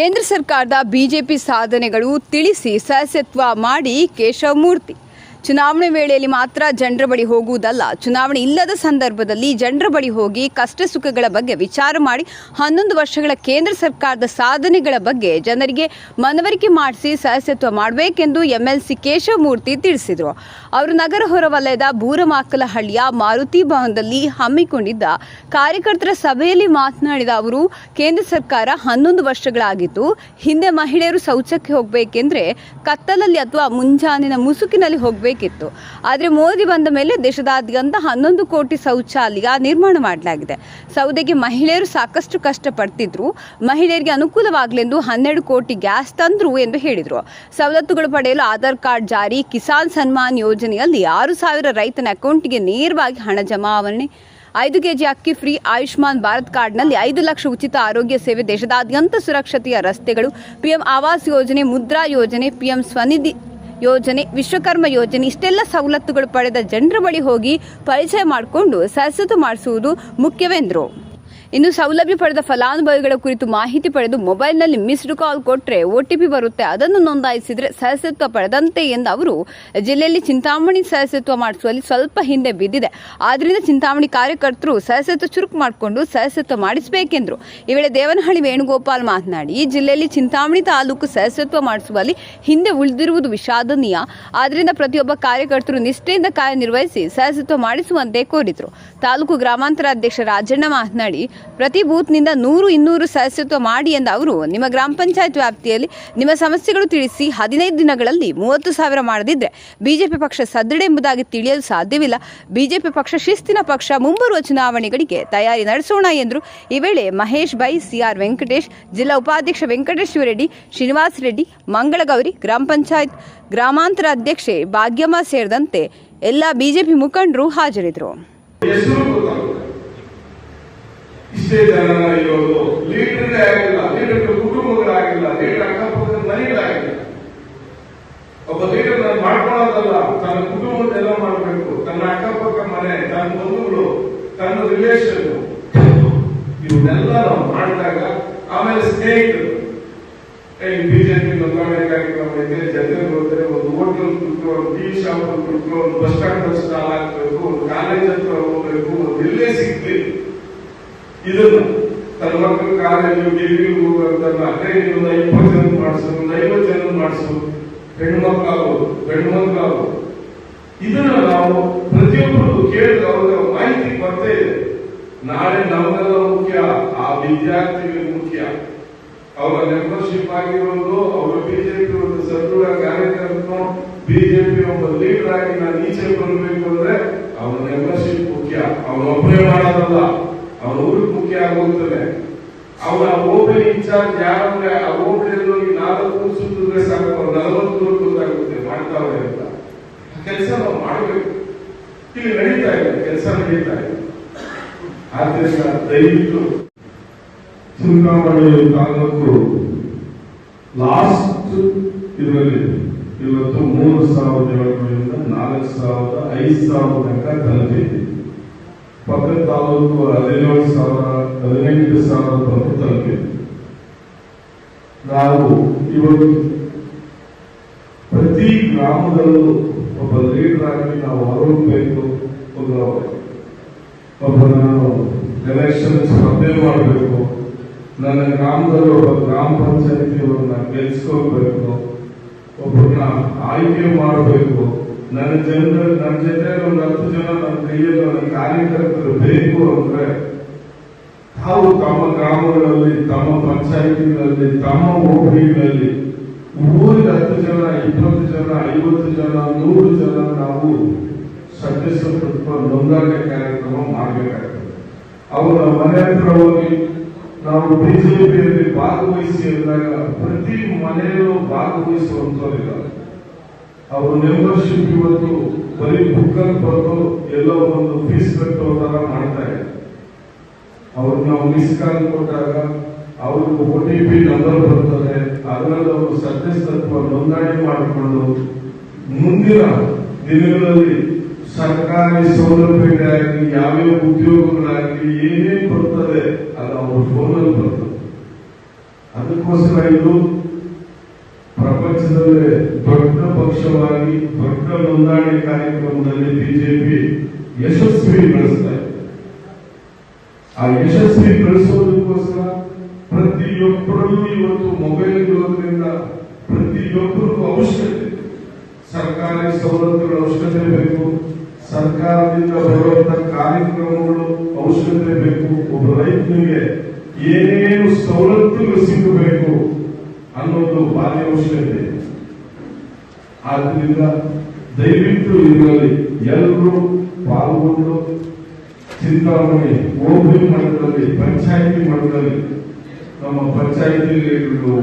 ಕೇಂದ್ರ ಸರ್ಕಾರದ ಬಿಜೆಪಿ ಸಾಧನೆಗಳು ತಿಳಿಸಿ ಸದಸ್ಯತ್ವ ಮಾಡಿ ಕೇಶವಮೂರ್ತಿ. ಚುನಾವಣೆ ವೇಳೆಯಲ್ಲಿ ಮಾತ್ರ ಜನರ ಬಳಿ ಹೋಗುವುದಲ್ಲ, ಚುನಾವಣೆ ಇಲ್ಲದ ಸಂದರ್ಭದಲ್ಲಿ ಜನರ ಬಳಿ ಹೋಗಿ ಕಷ್ಟ ಸುಖಗಳ ಬಗ್ಗೆ ವಿಚಾರ ಮಾಡಿ ಹನ್ನೊಂದು ವರ್ಷಗಳ ಕೇಂದ್ರ ಸರ್ಕಾರದ ಸಾಧನೆಗಳ ಬಗ್ಗೆ ಜನರಿಗೆ ಮನವರಿಕೆ ಮಾಡಿಸಿ ಸದಸ್ಯತ್ವ ಮಾಡಬೇಕೆಂದು ಎಂಎಲ್ಸಿ ಕೇಶವಮೂರ್ತಿ ತಿಳಿಸಿದರು. ಅವರು ನಗರ ಹೊರವಲಯದ ಬೂರಮಾಕಲಹಳ್ಳಿಯ ಮಾರುತಿ ಭವನದಲ್ಲಿ ಹಮ್ಮಿಕೊಂಡಿದ್ದ ಕಾರ್ಯಕರ್ತರ ಸಭೆಯಲ್ಲಿ ಮಾತನಾಡಿದ ಅವರು, ಕೇಂದ್ರ ಸರ್ಕಾರ ಹನ್ನೊಂದು ವರ್ಷಗಳಾಗಿತ್ತು ಹಿಂದೆ ಮಹಿಳೆಯರು ಶೌಚಕ್ಕೆ ಹೋಗಬೇಕೆಂದ್ರೆ ಕತ್ತಲಲ್ಲಿ ಅಥವಾ ಮುಂಜಾನಿನ ಮುಸುಕಿನಲ್ಲಿ ಹೋಗಬೇಕಿತ್ತು ಆದರೆ ಮೋದಿ ಬಂದ ಮೇಲೆ ದೇಶದಾದ್ಯಂತ ಹನ್ನೊಂದು ಕೋಟಿ ಶೌಚಾಲಯ ನಿರ್ಮಾಣ ಮಾಡಲಾಗಿದೆ. ಸೌದೆಗೆ ಮಹಿಳೆಯರು ಸಾಕಷ್ಟು ಕಷ್ಟಪಡ್ತಿದ್ರು. ಮಹಿಳೆಯರಿಗೆ ಅನುಕೂಲವಾಗಲೆಂದು ಹನ್ನೆರಡು ಕೋಟಿ ಗ್ಯಾಸ್ ತಂದ್ರು ಎಂದು ಹೇಳಿದರು. ಸವಲತ್ತುಗಳು ಪಡೆಯಲು ಆಧಾರ್ ಕಾರ್ಡ್ ಜಾರಿ, ಕಿಸಾನ್ ಸನ್ಮಾನ್ ಯೋಜನೆಯಲ್ಲಿ ಆರು ಸಾವಿರ ರೈತನ ಅಕೌಂಟ್ಗೆ ನೇರವಾಗಿ ಹಣ ಜಮಾವಣೆ. ಐದು ಕೆಜಿ ಅಕ್ಕಿ ಫ್ರೀ, ಆಯುಷ್ಮಾನ್ ಭಾರತ್ ಕಾರ್ಡ್ನಲ್ಲಿ ಐದು ಲಕ್ಷ ಉಚಿತ ಆರೋಗ್ಯ ಸೇವೆ ದೇಶದಾದ್ಯಂತ ಸುರಕ್ಷತೆಯ ರಸ್ತೆಗಳು. ಪಿಎಂ ಆವಾಸ್ ಯೋಜನೆ, ಮುದ್ರಾ ಯೋಜನೆ, ಪಿಎಂ ಸ್ವನಿಧಿ ಯೋಜನೆ ವಿಶ್ವಕರ್ಮ ಯೋಜನೆ ಇಷ್ಟೆಲ್ಲ ಸವಲತ್ತುಗಳು ಪಡೆದ ಜನರ ಬಳಿ ಹೋಗಿ ಪರಿಚಯ ಮಾಡಿಕೊಂಡು ಸದಸ್ಯತ್ವ ಮಾಡಿಸುವುದು ಮುಖ್ಯವೆಂದರು. ಇನ್ನು ಸೌಲಭ್ಯ ಪಡೆದ ಫಲಾನುಭವಿಗಳ ಕುರಿತು ಮಾಹಿತಿ ಪಡೆದು ಮೊಬೈಲ್ನಲ್ಲಿ ಮಿಸ್ಡ್ ಕಾಲ್ ಕೊಟ್ಟರೆ ಒಟಿಪಿ ಬರುತ್ತೆ. ಅದನ್ನು ನೋಂದಾಯಿಸಿದರೆ ಸದಸ್ಯತ್ವ ಪಡೆದಂತೆ ಎಂದು ಅವರು ಜಿಲ್ಲೆಯಲ್ಲಿ ಚಿಂತಾಮಣಿ ಸದಸ್ಯತ್ವ ಮಾಡಿಸುವಲ್ಲಿ ಸ್ವಲ್ಪ ಹಿಂದೆ ಬಿದ್ದಿದೆ. ಆದ್ದರಿಂದ ಚಿಂತಾಮಣಿ ಕಾರ್ಯಕರ್ತರು ಸದಸ್ಯತ್ವ ಚುರುಕು ಮಾಡಿಕೊಂಡು ಸದಸ್ಯತ್ವ ಮಾಡಿಸಬೇಕೆಂದರು. ಈ ವೇಳೆ ದೇವನಹಳ್ಳಿ ವೇಣುಗೋಪಾಲ್ ಮಾತನಾಡಿ, ಈ ಜಿಲ್ಲೆಯಲ್ಲಿ ಚಿಂತಾಮಣಿ ತಾಲೂಕು ಸದಸ್ಯತ್ವ ಮಾಡಿಸುವಲ್ಲಿ ಹಿಂದೆ ಉಳಿದಿರುವುದು ವಿಷಾದನೀಯ. ಆದ್ದರಿಂದ ಪ್ರತಿಯೊಬ್ಬ ಕಾರ್ಯಕರ್ತರು ನಿಷ್ಠೆಯಿಂದ ಕಾರ್ಯನಿರ್ವಹಿಸಿ ಸದಸ್ಯತ್ವ ಮಾಡಿಸುವಂತೆ ಕೋರಿದರು. ತಾಲೂಕು ಗ್ರಾಮಾಂತರ ಅಧ್ಯಕ್ಷ ರಾಜಣ್ಣ ಮಾತನಾಡಿ ಪ್ರತಿ ಬೂತ್ನಿಂದ ನೂರು ಇನ್ನೂರು ಸದಸ್ಯತ್ವ ಮಾಡಿ ಎಂದ ಅವರು, ನಿಮ್ಮ ಗ್ರಾಮ ಪಂಚಾಯತ್ ವ್ಯಾಪ್ತಿಯಲ್ಲಿ ನಿಮ್ಮ ಸಮಸ್ಯೆಗಳು ತಿಳಿಸಿ ಹದಿನೈದು ದಿನಗಳಲ್ಲಿ ಮೂವತ್ತು ಸಾವಿರ ಮಾಡದಿದ್ದರೆ ಬಿಜೆಪಿ ಪಕ್ಷ ಸದೃಢ ಎಂಬುದಾಗಿ ತಿಳಿಯಲು ಸಾಧ್ಯವಿಲ್ಲ. ಬಿಜೆಪಿ ಪಕ್ಷ ಶಿಸ್ತಿನ ಪಕ್ಷ, ಮುಂಬರುವ ಚುನಾವಣೆಗಳಿಗೆ ತಯಾರಿ ನಡೆಸೋಣ ಎಂದರು. ಈ ವೇಳೆ ಮಹೇಶ್ ಬೈ, ಸಿಆರ್ ವೆಂಕಟೇಶ್, ಜಿಲ್ಲಾ ಉಪಾಧ್ಯಕ್ಷ ವೆಂಕಟೇಶ್ವರ ರೆಡ್ಡಿ ಶ್ರೀನಿವಾಸ್ ರೆಡ್ಡಿ, ಮಂಗಳಗೌರಿ, ಗ್ರಾಮ ಪಂಚಾಯತ್ ಗ್ರಾಮಾಂತರ ಅಧ್ಯಕ್ಷೆ ಭಾಗ್ಯಮ್ಮ ಸೇರಿದಂತೆ ಎಲ್ಲ ಬಿಜೆಪಿ ಮುಖಂಡರು ಹಾಜರಿದ್ದರು. ಇಷ್ಟೇ ಜನ ಇರೋದು. ಲೀಡರ್ನೇ ಆಗಿಲ್ಲ. ಲೀಡರ್ ಕುಟುಂಬಗಳಾಗಿಲ್ಲ. ಲೀಡರ್ ಅಕ್ಕಪಕ್ಕದ ಮನೆಗಳಾಗಿಲ್ಲ. ಒಬ್ಬ ಲೀಡರ್ ನಾನು ಮಾಡ್ಕೊಳ್ಳೋದಲ್ಲ. ತನ್ನ ಕುಟುಂಬದೆಲ್ಲ ಮಾಡಬೇಕು. ತನ್ನ ಅಕ್ಕಪಕ್ಕ ಮನೆ, ತನ್ನ ಬಂಧುಗಳು, ತನ್ನ ರಿಲೇಷನ್ ಇವನ್ನೆಲ್ಲ ನಾವು ಮಾಡಿದಾಗ ಆಮೇಲೆ ಸ್ನೇಹಿತರು. ಬಿಜೆಪಿ ನೋಂದಣಿ ಕಾರ್ಯಕ್ರಮ ಇದೆ. ಜನರು ಹೋದ್ರೆ ಒಂದು ಹೋಟೆಲ್ ಕುರಿತು ಒಂದು ಟೀ ಶಾಪ್ ಕುರಿತು ಒಂದು ಬಸ್ ಸ್ಟಾಂಡ್ ಸ್ಟಾಲ್ ಹಾಕ್ಬೇಕು, ಒಂದು ಕಾಲೇಜ್ ಹತ್ರ ಹೋಗ್ಬೇಕು, ಒಂದು ಇಲ್ಲೇ ಸಿಗ್ಲಿ. ಇದನ್ನು ಮಕ್ಕಳು ಕಾಲೇಜು ಡಿಗ್ರಿ ಹೋಗುವಂತಲ್ಲ ಹದಿನೈದು ಇಪ್ಪತ್ತು ಜನ ಮಾಡಿಸು ಐವತ್ತು ಜನ ಮಾಡಿಸು. ಹೆಣ್ಮಕ್ಳಾಗ್ಬೋದು ಗಂಡು ಮಕ್ಕಳಾಗ್ಬೋದು ಇದನ್ನ ನಾವು ಪ್ರತಿಯೊಬ್ಬರು ಕೇಳಿದ ಅವರ ಮಾಹಿತಿ ಬರ್ತಾ ಇದೆ. ನಾಳೆ ನಮಗೆಲ್ಲ ಮುಖ್ಯ, ಆ ವಿದ್ಯಾರ್ಥಿಗಳಿಗೆ ಮುಖ್ಯ. ಅವರ ಮೆಂಬರ್ಶಿಪ್ ಆಗಿರೋದು, ಅವರ ಬಿಜೆಪಿ ಒಂದು ಸದೃಢ ಕಾರ್ಯಕರ್ತನು ಬಿಜೆಪಿ ಒಬ್ಬ ಲೀಡರ್ ಆಗಿ ನಾನು ಈಚೆ ಬರಬೇಕು ಅಂದ್ರೆ ಅವರ ಮೆಂಬರ್ಶಿಪ್ ಮುಖ್ಯ. ಅವನೊಬ್ಬನೇ ಮಾಡೋದಲ್ಲ. ಅವನ ಊರಿಗೆ ಮುಖ್ಯ ಆಗೋಗ್ತದೆ. ಅವನ ಹೋಬಳಿ ಇನ್ಚಾರ್ಜ್ ಯಾರಂದ್ರೆ ಆ ಹೋಬಳಿಯಲ್ಲಿ ಹೋಗಿ ನಾಲ್ಕು ಸುತ್ತಿದ್ರೆ ಸಾಕು ಅವ್ರು ನಲವತ್ತು ನೂರು ಗೊತ್ತಾಗುತ್ತೆ ಮಾಡ್ತಾವ್ರೆ ಅಂತ. ಕೆಲಸ ನಾವು ಮಾಡಬೇಕು. ಇಲ್ಲಿ ನಡೀತಾ ಇದೆ, ಕೆಲಸ ನಡೀತಾ ಇದೆ. ಆದ್ದರಿಂದ ದಯವಿಟ್ಟು ಚುನಾವಣೆ ತಾಲೂಕು ಲಾಸ್ಟ್ ಇದರಲ್ಲಿ ಇವತ್ತು ಮೂರು ಸಾವಿರದ ಏಳುನೂರಿಂದ ನಾಲ್ಕು ಸಾವಿರದ ಐದು ಸಾವಿರ ತನಕ ತಲುಪಿದೆ ಪಕ್ಕದ ತಾಲೂಕು ಹದಿನೇಳು ಸಾವಿರ ಹದಿನೆಂಟು ಸಾವಿರ ಬಂದು ತಲುಪಿದೆ ನಾವು ಇವತ್ತು ಪ್ರತಿ ಗ್ರಾಮದಲ್ಲೂ ಒಬ್ಬ ಲೀಡರ್ ಆಗಿ ನಾವು ಹೊರಬೇಕು ಒಂದು ಒಬ್ಬ ನಾನು ಎಲೆಕ್ಷನ್ ಸ್ಪರ್ಧೆ ಮಾಡಬೇಕು ನನ್ನ ಗ್ರಾಮದಲ್ಲಿ ಒಬ್ಬ ಗ್ರಾಮ ಪಂಚಾಯತಿಯವರನ್ನ ಗೆಲ್ಸ್ಕೋಬೇಕು ಒಬ್ಬರನ್ನ ಆಯ್ಕೆ ಮಾಡಬೇಕು. ನನ್ನ ಜನರು, ನನ್ನ ಜೊತೆ ಒಂದು ಹತ್ತು ಜನ ನನ್ನ ಕೈಯಲ್ಲಿ ನನ್ನ ಕಾರ್ಯಕರ್ತರು ಬೇಕು ಅಂದ್ರೆ, ತಾವು ತಮ್ಮ ಗ್ರಾಮಗಳಲ್ಲಿ, ತಮ್ಮ ಪಂಚಾಯತಿಗಳಲ್ಲಿ, ತಮ್ಮ ಹೋಬಳಿಗಳಲ್ಲಿ ಊರಿಗೆ ಹತ್ತು ಜನ, ಇಪ್ಪತ್ತು ಜನ, ಐವತ್ತು ಜನ, ನೂರು ಜನ ನಾವು ಸದಸ್ಯತ್ವ ನೋಂದಣಿ ಕಾರ್ಯಕ್ರಮ ಮಾಡಬೇಕಾಗ್ತದೆ. ಅವರ ಮನೆ ಹತ್ರ ಹೋಗಿ ನಾವು ಬಿಜೆಪಿಯಲ್ಲಿ ಭಾಗವಹಿಸಿ ಅಂದಾಗ ಪ್ರತಿ ಮನೆಯಲ್ಲೂ ಭಾಗವಹಿಸುವಂತವರಿದ್ದಾರೆ ಅವ್ರ ಮೆಂಬರ್ಶಿಪ್ ಇವತ್ತು ಬರೀ ಬುಕ್ಕಲ್ಲಿ ಬರೆದು ಎಲ್ಲೋ ಒಂದು ಫೀಸ್ ಕಟ್ಟೋ ತರ ಮಾಡ್ತಾ ಇದೆ. ಅವ್ರಿಗೆ ನಾವು ಮಿಸ್ ಕಾಲ್ ಕೊಟ್ಟಾಗ ಅವ್ರಿಗೆ ಒ ಟಿ ಪಿ ನಂಬರ್ ಬರ್ತದೆ, ಅದರಲ್ಲಿ ಅವರು ಸದಸ್ಯತ್ವ ನೋಂದಣಿ ಮಾಡಿಕೊಂಡು ಮುಂದಿನ ದಿನಗಳಲ್ಲಿ ಸರ್ಕಾರಿ ಸೌಲಭ್ಯಗಳಾಗಲಿ, ಯಾವ್ಯಾವ ಉದ್ಯೋಗಗಳಾಗಲಿ, ಏನೇನು ಬರ್ತದೆ ಅದು ಅವ್ರ ಫೋನಲ್ಲಿ ಬರ್ತದೆ. ಅದಕ್ಕೋಸ್ಕರ ಇದು ಪ್ರಪಂಚದಲ್ಲೇ ದೊಡ್ಡ ಪಕ್ಷವಾಗಿ, ದೊಡ್ಡ ನೋಂದಣಿ ಕಾರ್ಯಕ್ರಮದಲ್ಲಿ ಬಿಜೆಪಿ ಯಶಸ್ವಿ ಗಳಿಸ್ತಾ ಇದೆ. ಆ ಯಶಸ್ವಿ ಗಳಿಸೋದಕ್ಕೋಸ್ಕರ ಪ್ರತಿಯೊಬ್ಬರಲ್ಲೂ ಇವತ್ತು ಮೊಬೈಲ್ ಇರೋದ್ರಿಂದ ಪ್ರತಿಯೊಬ್ಬರಿಗೂ ಅವಶ್ಯಕತೆ. ಸರ್ಕಾರಿ ಸವಲತ್ತುಗಳ ಅವಶ್ಯಕತೆ ಬೇಕು. ಸರ್ಕಾರದಿಂದ ಬರುವಂತ ಕಾರ್ಯಕ್ರಮಗಳು ಅವಶ್ಯಕತೆ ಬೇಕು. ಒಬ್ಬ ರೈತನಿಗೆ ಏನೇನು ಸವಲತ್ತುಗಳು ಸಿಗಬೇಕು ಅನ್ನೋದು ಭಾರಿ ಅವಶ್ಯಕತೆ. ಆದ್ರಿಂದ ದಯವಿಟ್ಟು ಇದರಲ್ಲಿ ಎಲ್ಲರೂ ಪಾಲ್ಗೊಂಡು ಚಿಂತಾಮಣಿ ಓಬಿ ಮಟ್ಟದಲ್ಲಿ ಪಂಚಾಯಿತಿ ಮಟ್ಟದಲ್ಲಿ ನಮ್ಮ ಪಂಚಾಯಿತಿ ಲೀಡರ್ಗಳು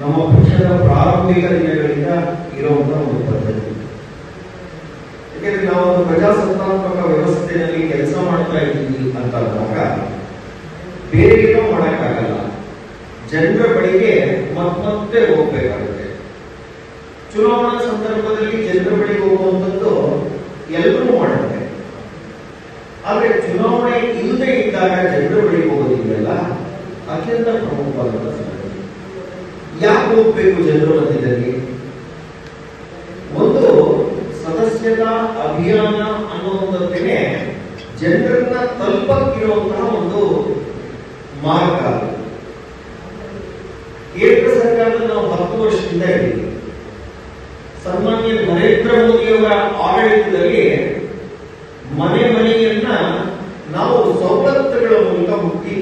ನಮ್ಮ ಪಕ್ಷದ ಪ್ರಾರಂಭಿಕ ದಿನಗಳಿಂದ ಇರುವಂತಹ ಒಂದು ಪದ್ಧತಿ ಯಾಕೆಂದ್ರೆ ನಾವು ಪ್ರಜಾಸತ್ತಾತ್ಮಕ ವ್ಯವಸ್ಥೆಯಲ್ಲಿ ಕೆಲಸ ಮಾಡ್ತಾ ಇದ್ದೀವಿ ಅಂತ ಅಂದಾಗ ಬೇರೆ ಏನೋ ಮಾಡಕ್ಕಾಗಲ್ಲ. ಜನರ ಬಳಿಗೆ ಮತ್ತೆ ಹೋಗ್ಬೇಕಾಗುತ್ತೆ. ಚುನಾವಣಾ ಸಂದರ್ಭದಲ್ಲಿ ಜನರ ಬಳಿಗೆ ಹೋಗುವಂಥದ್ದು ಎಲ್ಲರೂ ಮಾಡುತ್ತೆ. ಆದರೆ ಚುನಾವಣೆ ಇಲ್ಲದೆ ಇದ್ದಾಗ ಜನರ ಬಳಿಗೆ ಹೋಗೋದಿದೆಯಲ್ಲ? ಅತ್ಯಂತ ಪ್ರಮುಖವಾದಂಥ ಸಂಗತಿ. ಯಾಕೆ ಹೋಗ್ಬೇಕು ಜನರು ಮಧ್ಯದಲ್ಲಿ? ಒಂದು, ಸದಸ್ಯತಾ ಅಭಿಯಾನ ಅನ್ನುವಂಥದ್ದೇನೆ ಜನರನ್ನ ಒಂದು ಮಾರ್ಗ. ಕೇಂದ್ರ ಸರ್ಕಾರದಲ್ಲಿ ನಾವು ಹತ್ತು ವರ್ಷದಿಂದ ಇದ್ದೀವಿ ಸನ್ಮಾನ್ಯ ನರೇಂದ್ರ ಮೋದಿಯವರ ಆಡಳಿತದಲ್ಲಿ ಮನೆ ಮನೆಯನ್ನ ನಾವು ಸವಲತ್ತುಗಳ ಮೂಲಕ ಮುಟ್ಟಿ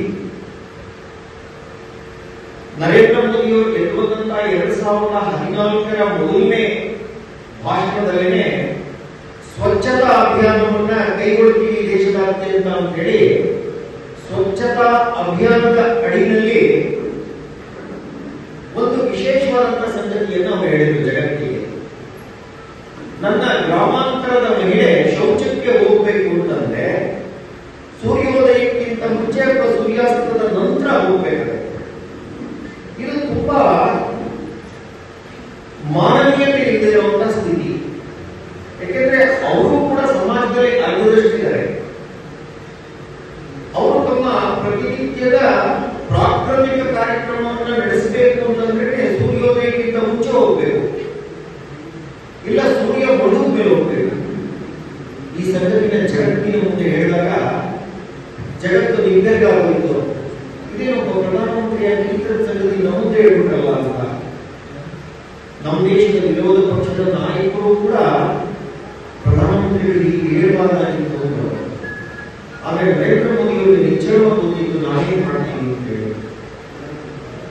ನರೇಂದ್ರ ಮೋದಿಯವರು ಗೆಲ್ಲುವಂತಹ ಎರಡ್ ಸಾವಿರದ ಹದಿನಾಲ್ಕರ ಮೊದಲನೇ ಭಾಷಣದಲ್ಲೇನೆ ಸ್ವಚ್ಛತಾ ಅಭಿಯಾನವನ್ನ ಕೈಗೊಳ್ತೀವಿ ದೇಶದಾದ್ಯಂತ ಅಂತ ಹೇಳಿ ಸ್ವಚ್ಛತಾ ಅಭಿಯಾನದ ಅಡಿಯಲ್ಲಿ ಒಂದು ವಿಶೇಷವಾದಂತಹ ಸಂಗತಿಯನ್ನು ಅವರು ಹೇಳಿದ್ರು ಜಗತ್ತಿಗೆ. ನನ್ನ ಗ್ರಾಮಾಂತರದ ಮಹಿಳೆ ಶೌಚಕ್ಕೆ ಹೋಗಬೇಕು ಅಂತಂದ್ರೆ ಸೂರ್ಯೋದಯಕ್ಕಿಂತ ಮುಂಚೆ ಅಥವಾ ಸೂರ್ಯಾಸ್ತದ ನಂತರ ಹೋಗ್ಬೇಕಾಗುತ್ತೆ ಇದು ತುಂಬಾ ಮಾನವೀಯತೆ ಇಲ್ಲದಿರುವಂತಹ ಸ್ಥಿತಿ ಯಾಕೆಂದ್ರೆ ಅವರು ಕೂಡ ಸಮಾಜದಲ್ಲಿ ಅರ್ಧದಷ್ಟಿದ್ದಾರೆ ಅವರು ತಮ್ಮ ಪ್ರತಿನಿತ್ಯದ ಪ್ರಾಥಮಿಕ ಕಾರ್ಯಕ್ರಮವನ್ನು ನಡೆಸಬೇಕು ಅಂತಂದ್ರೆ ಸೂರ್ಯೋದಯಕ್ಕಿಂತ ಮುಂಚೆ ಹೋಗ್ಬೇಕು ಇಲ್ಲ ಸೂರ್ಯ ಮುಳುಗದ ಮೇಲೆ ಹೋಗ್ಬೇಕು ಈ ಸಂಗತಿನ ಜಗತ್ತಿನ ಮುಂದೆ ಹೇಳಿದಾಗ ಜಗತ್ತು ನಿಗ್ಗರಿಗೆ ಆಗೋಯ್ತು. ಇದೇನೊಬ್ಬ ಪ್ರಧಾನಮಂತ್ರಿಯಾಗಿ ಈ ಥರದ ಸಂಗತಿ ನಮ್ಮ ಹೇಳ್ಬಿಟ್ರಲ್ಲ ಅಂತ. ನಮ್ಮ ದೇಶದ ವಿರೋಧ ಪಕ್ಷದ ನಾಯಕರು ಕೂಡ ಪ್ರಧಾನಮಂತ್ರಿಗಳು ಹೀಗೆ ಹೇಳಬಾರ್ದಾಗಿತ್ತು ಅಂದ್ರು. ಆದರೆ ನರೇಂದ್ರ ಮೋದಿಯವರು ನಿಚ್ಚಳವಾಗಿ ನಾನೇ ಮಾಡ್ತೀನಿ ಅಂತ ಹೇಳಿ.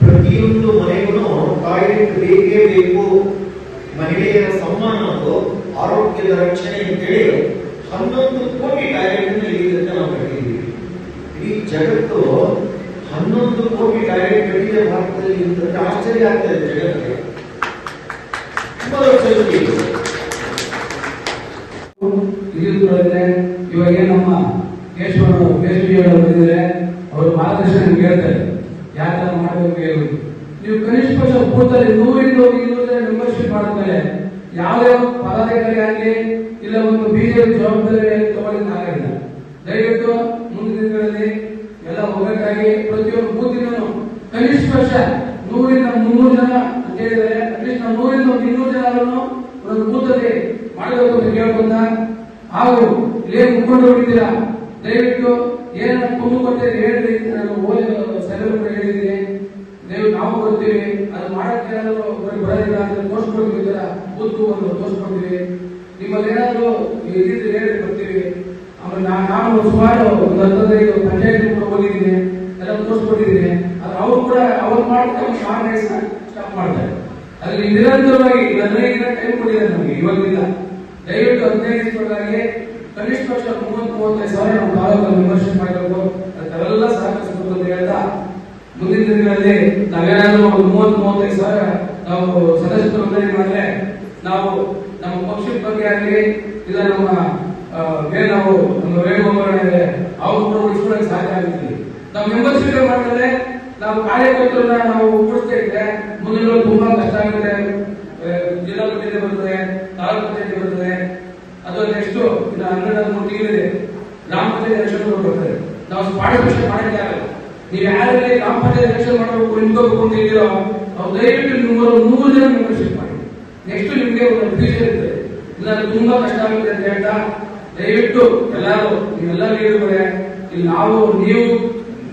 ಪ್ರತಿಯೊಂದು ಮನೆಗೂ ಟಾಯ್ಲೆಟ್ ಬೇಕೇ ಬೇಕು, ಮಹಿಳೆಯರ ಸಮ್ಮಾನ ಆರೋಗ್ಯದ ರಕ್ಷಣೆ ಅಂತೇಳಿ ಹನ್ನೊಂದು ಕೋಟಿ ಟಾಯ್ಲೆಟ್ ಇದೆ ಅಂತ ನಾವು ಕಟ್ಟಿದ್ದೀವಿ ಇಡೀ ಜಗತ್ತು ಹನ್ನೊಂದು ಕೋಟಿ ಕಟ್ಟಿದೆ ಭಾರತದಲ್ಲಿ ಅಂತಂದ್ರೆ ಆಶ್ಚರ್ಯ ಆಗ್ತಾ ಇದು. ಇವಾಗ ನಮ್ಮ ಕೇಶವರು ಕೇಶವಿಯವರು ಬಂದಿದ್ದಾರೆ. ಅವರು ಮಾರ್ಗದರ್ಶನ ಹೇಳ್ತಾರೆ ಮಾಡಬೇಕು ಹೇಳಿ. ನೀವು ಕನಿಷ್ಠ ಪಕ್ಷ ಬೂತಲ್ಲಿ ನೂರಿಂದ ಹೋಗಿ ಇನ್ನೂರ ಮೆಂಬರ್ಶಿಪ್ ಮಾಡ್ತಾರೆ. ಯಾವ್ಯಾವ ಪದಾಧಿಕಾರಿ ಆಗಲಿ, ಇಲ್ಲ ಒಂದು ಬಿಜೆಪಿ ಜವಾಬ್ದಾರಿ ಆಗಲ್ಲ ದಯವಿಟ್ಟು ಮುಂದಿನ ದಿನಗಳಲ್ಲಿ ಎಲ್ಲ ಹೋಗಬೇಕಾಗಿ ಪ್ರತಿಯೊಂದು ಬೂತಿನೂ ಕನಿಷ್ಠ ಪಕ್ಷ ನೂರಿಂದ ಮುನ್ನೂರು ಜನ ಅಂತ ಹೇಳಿದರೆ ಅಟ್ಲೀಸ್ಟ್ ನಾವು ನೂರಿಂದ ಒಂದು ಇನ್ನೂರು ಜನ ಆದ್ರೂ ಒಂದು ಕೂತಲ್ಲಿ ಮಾಡಬೇಕು ಅಂತ ಕೇಳ್ಕೊಂಡ ಹಾಗೂ ಇಲ್ಲೇ ಮುಖಂಡು ಹೊಡಿತೀರಾ ದಯವಿಟ್ಟು ಏನ ತುಂಬ ಕೊಟ್ಟೆ ಹೇಳಿ ನಾನು ಓದಿ ಕೂಡ ಹೇಳಿದ್ದೀನಿ. ದಯವಿಟ್ಟು ನಾವು ಕೊಡ್ತೀವಿ. ಅದು ಮಾಡಕ್ಕೆ ಏನಾದ್ರು ಬರೀ ಬರೋದಿಲ್ಲ ಅಂದ್ರೆ ತೋರಿಸ್ಕೊಡ್ತೀವಿ ಕೂತು ಒಂದು ತೋರಿಸ್ಕೊಡ್ತೀವಿ ನಿಮ್ಮಲ್ಲಿ ಏನಾದರೂ ಈ ರೀತಿ ಹೇಳಿ ಬರ್ತೀವಿ ಆಮೇಲೆ ನಾನು ಸುಮಾರು ಒಂದು ಹತ್ತದೈದು ಪಂಚಾಯತ್ ಕೂಡ ಹೋಗಿದ್ದೀನಿ. ಆದ್ರೆ ಅವ್ರು ಕೂಡ ಅವ್ರು ಮಾಡ್ಕೊಂಡು ಮಾಡಿ ಸ್ಟಾಪ್ ಮಾಡ್ತಾರೆ. ಅಲ್ಲಿ ನಿರಂತರವಾಗಿ ಹದಿನೈದು ದಿನ ಟೈಮ್ ಕೊಟ್ಟಿದ್ದಾರೆ ನಮಗೆ ಇವಾಗಿಲ್ಲ ದಯವಿಟ್ಟು ಹದಿನೈದು ದಿನದೊಳಗಾಗಿ ಕನಿಷ್ಠ ಪಕ್ಷ ಮೂವತ್ತು ಮೂವತ್ತೈದು ಸಾವಿರ ನಾವು ತಾಲೂಕಲ್ಲಿ ವಿಮರ್ಶೆ ಮಾಡಬೇಕು ಅದಕ್ಕೆಲ್ಲ ಸಹಕರಿಸಬೇಕು ಅಂತ ಹೇಳ್ತಾ ಮುಂದಿನ ದಿನಗಳಲ್ಲಿ ನಾವೇನಾದ್ರೂ ಒಂದು ಮೂವತ್ತು ಮೂವತ್ತೈದು ಸಾವಿರ ನಾವು ಸದಸ್ಯರು ನೋಂದಣಿ ಮಾಡಿದ್ರೆ ನಾವು ನಮ್ಮ ಪಕ್ಷದ ಬಗ್ಗೆ ಆಗಲಿ, ಇಲ್ಲ ನಮ್ಮ ಏನು ನಾವು ನಮ್ಮ ಇದೆ ಅವ್ರು ಕೂಡ ಉಳಿಸ್ಕೊಳ್ಳೋಕೆ ಸಾಧ್ಯ ಆಗುತ್ತೆ. ನಾವು ಮೆಂಬರ್ಶಿಪ್ ಮಾಡಿದ್ರೆ ನಾವು ಕಾರ್ಯಕರ್ತರನ್ನ ನಾವು ಉಪಯೋಗಿಸ್ತಾ ಇದ್ರೆ ಮುಂದಿನ ತುಂಬಾ ಕಷ್ಟ ಆಗುತ್ತೆ. ಜಿಲ್ಲಾ ಪಂಚಾಯತಿ ಬರ್ತದೆ, ತಾಲೂಕು ಪಂಚಾಯತಿ ಬರ್ತದೆ. ಅದು ನೆಕ್ಸ್ಟ್ ಇನ್ನು ಹನ್ನೆರಡು ಮೂರು ತಿಂಗಳಿದೆ. ಗ್ರಾಮ ಪಂಚಾಯತಿ ಎಲೆಕ್ಷನ್ ಬರ್ತದೆ. ನಾವು ಪಾರ್ಟಿಸಿಪೇಷನ್ ಮಾಡಿದ್ದೆ ಆಗಲ್ಲ. ನೀವು ಯಾರಲ್ಲಿ ಗ್ರಾಮ ಪಂಚಾಯತ್ ಎಲೆಕ್ಷನ್ ಮಾಡಬೇಕು ನಿಂತ್ಕೋಬೇಕು ಅಂತ ಅವ್ರು ದಯವಿಟ್ಟು ನಿಮ್ಮ ಮೂರು ಜನ ಮೆಂಬರ್ಶಿಪ್ ಮಾಡಿ. ನೆಕ್ಸ್ಟ್ ನಿಮಗೆ ಒಂದು ಫ್ಯೂಚರ್ ಇರ್ತದೆ. ಇಲ್ಲ ತುಂಬಾ ಕಷ್ಟ ಆಗುತ್ತೆ ಅಂತ ಹೇಳ್ತಾ, ದಯವಿಟ್ಟು ಎಲ್ಲರೂ ನೀವೆಲ್ಲ ಲೀಡರ್ಗಳೇ ಇಲ್ಲಿ ನಾವು, ನೀವು